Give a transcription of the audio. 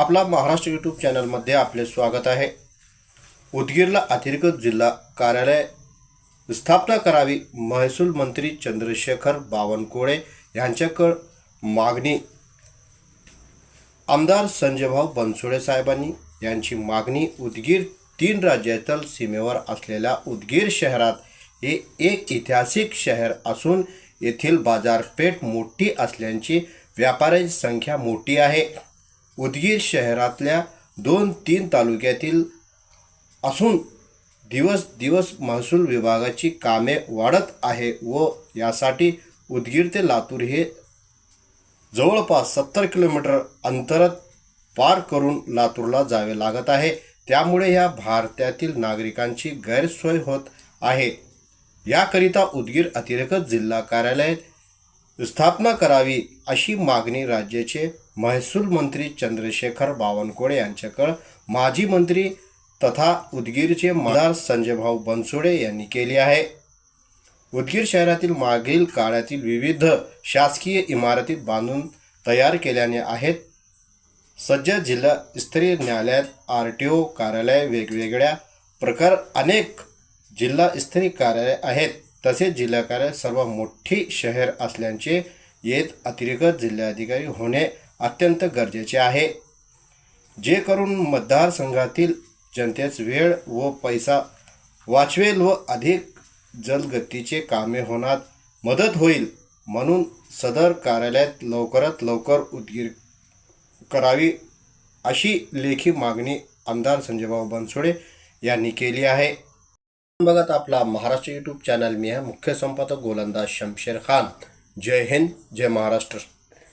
आपला महाराष्ट्र यूट्यूब चॅनलमध्ये आपले स्वागत आहे. उदगीरला अतिरिक्त जिल्हा कार्यालय स्थापना करावी महसूल मंत्री चंद्रशेखर बावनकुळे यांच्याकड मागणी. आमदार संजयभाऊ बनसोडे साहेबांनी यांची मागणी उदगीर तीन राज्यातील सीमेवर असलेल्या उदगीर शहरात हे एक ऐतिहासिक शहर असून येथील बाजारपेठ मोठी असल्याची व्यापाऱ्यांची संख्या मोठी आहे. उदगीर शहरातल्या दोन तीन तालुक्यातील असून दिवस दिवस महसूल विभागाची कामे वाढत आहे व यासाठी उदगीर ते लातूर हे जवळपास सत्तर किलोमीटर अंतरात पार करून लातूरला जावे लागत आहे. त्यामुळे या भारतातील नागरिकांची गैरसोय होत आहे. याकरिता उदगीर अतिरिक्त जिल्हा कार्यालय स्थापना करावी अशी मागणी राज्याचे महसूल मंत्री चंद्रशेखर बावनकुळे यांच्याकडं माजी मंत्री तथा उदगीरचे मदार संजयभाऊ बनसोडे यांनी केली आहे. उदगीर शहरातील मागील काळातील विविध शासकीय इमारती बांधून तयार केल्याने आहेत. सध्या जिल्हा स्तरीय न्यायालयात आर टी ओ कार्यालय वेगवेगळ्या प्रकार अनेक जिल्हा स्तरीय कार्यालय आहेत. तसेच जिल्हा कार्यालय सर्व मोठी शहर असल्याचे येत अतिरिक्त जिल्हाधिकारी होणे अत्यंत गरजेचे आहे. जे करून मतदारसंघातील जनतेच वेळ व पैसा वाचवेल व अधिक जलगतीचे कामे होण्यात मदत होईल म्हणून सदर कार्यालयात लवकरात लवकर उद्गीर करावी अशी लेखी मागणी आमदार संजयभाऊ बनसोडे यांनी केली आहे. बघत आपला महाराष्ट्र यूट्यूब चॅनल मी आहे मुख्य संपादक गोलंदाज शमशेर खान. जय हिंद जय महाराष्ट्र.